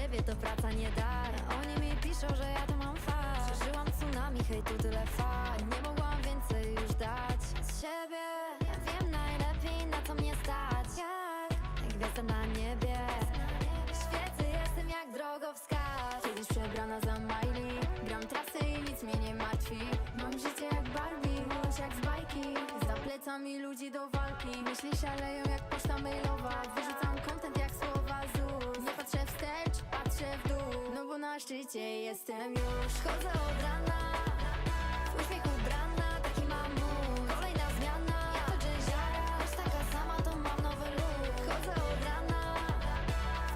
siebie to praca nie dar. Oni mi piszą, że ja to mam fart Przeżyłam tsunami, hejtu tyle fal Nie mogłam więcej już dać z siebie. Ja wiem najlepiej na co mnie stać. Jak, gwiazda na niebie. Świecę, jestem jak drogowskaz Kiedyś przebrana za Miley. Gram trasy i nic mnie nie martwi. Mam życie jak Barbie, miłość jak z bajki. Za plecami ludzi do walki. Myśli szaleją jak poczta na szczycie jestem już Chodzę od rana. W uśmiechu taki mam mód Kolejna zmiana, ja to dżęziara Choć taka sama, to mam nowy look Chodzę od rana.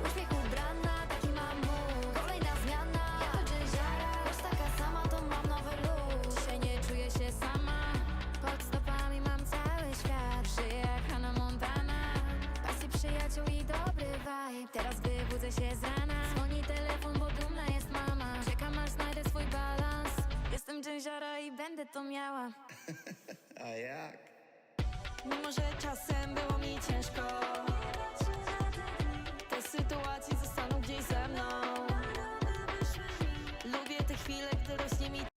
W uśmiechu ubrana, taki mam mód Kolejna zmiana, ja to dżęziara Choć taka sama, to mam nowy look Dzisiaj nie czuję się sama. Pod stopami mam cały świat. Żyję jak Hannah Montana. Pasji przyjaciół i dobry vibe. Teraz wybudzę się z rana Dżęziara i będę to miała A jak? Mimo, że czasem było mi ciężko Te sytuacje zostaną gdzieś ze mną Lubię te chwile, gdy rośnie mi